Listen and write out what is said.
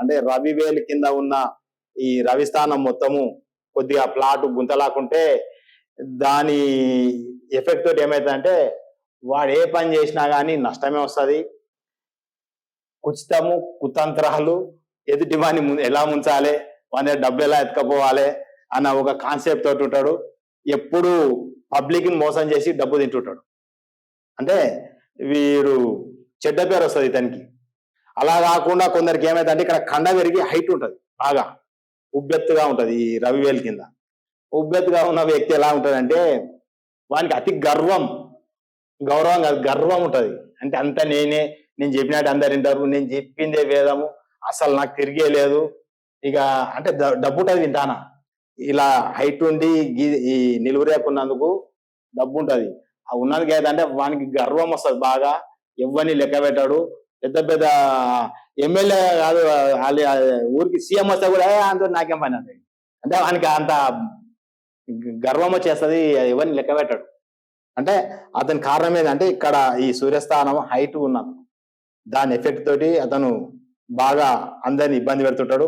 అంటే రవి వేలు కింద ఉన్న ఈ రవిస్థానం మొత్తము కొద్దిగా ప్లాట్ గుంతలాకుంటే దాని ఎఫెక్ట్ తోటి ఏమవుతుందంటే వాడు ఏ పని చేసినా కానీ నష్టమే వస్తుంది. ఉచితము కుతంత్రాలు ఎదుటి వాడిని ఎలా ముంచాలి వాని డబ్బు ఎలా ఎత్తుకపోవాలి అన్న ఒక కాన్సెప్ట్ తోటి ఉంటాడు. ఎప్పుడు పబ్లిక్ని మోసం చేసి డబ్బు తింటుంటాడు. అంటే వీడు చెడ్డ పేరు వస్తుంది ఇతనికి. అలా కాకుండా కొందరికి ఏమైందంటే ఇక్కడ కండ పెరిగి హైట్ ఉంటుంది బాగా. ఉబ్బెత్తుగా ఉంటుంది ఈ రవివేల్ కింద. ఉబ్బెత్తుగా ఉన్న వ్యక్తి ఎలా ఉంటుందంటే వానికి అతి గర్వం గౌరవం కాదు గర్వం ఉంటుంది. అంటే అంత నేనే నేను చెప్పినట్టు అందరు వింటారు నేను చెప్పిందే వేదము అసలు నాకు తిరిగే లేదు. ఇక అంటే డబ్బు ఉంటుంది వింటానా? ఇలా హైట్ ఉండి గీ- ఈ నిలువురేకున్నందుకు డబ్బు ఉంటుంది. ఆ ఉన్నందుకు అంటే వానికి గర్వం వస్తుంది బాగా. ఎవరిని లెక్క పెట్టాడు. పెద్ద పెద్ద ఎమ్మెల్యే కాదు వాళ్ళ ఊరికి సీఎం వస్తే కూడా "ఏ, అంత నాకేం పని అంటే అంటే వానికి అంత గర్వం వచ్చేస్తుంది ఎవరిని లెక్క పెట్టాడు. అంటే అతని కారణం ఏంటంటే ఇక్కడ ఈ సూర్యస్థానం హైట్ ఉన్నది దాని ఎఫెక్ట్ తోటి అతను బాగా అందరిని ఇబ్బంది పెడుతుంటాడు.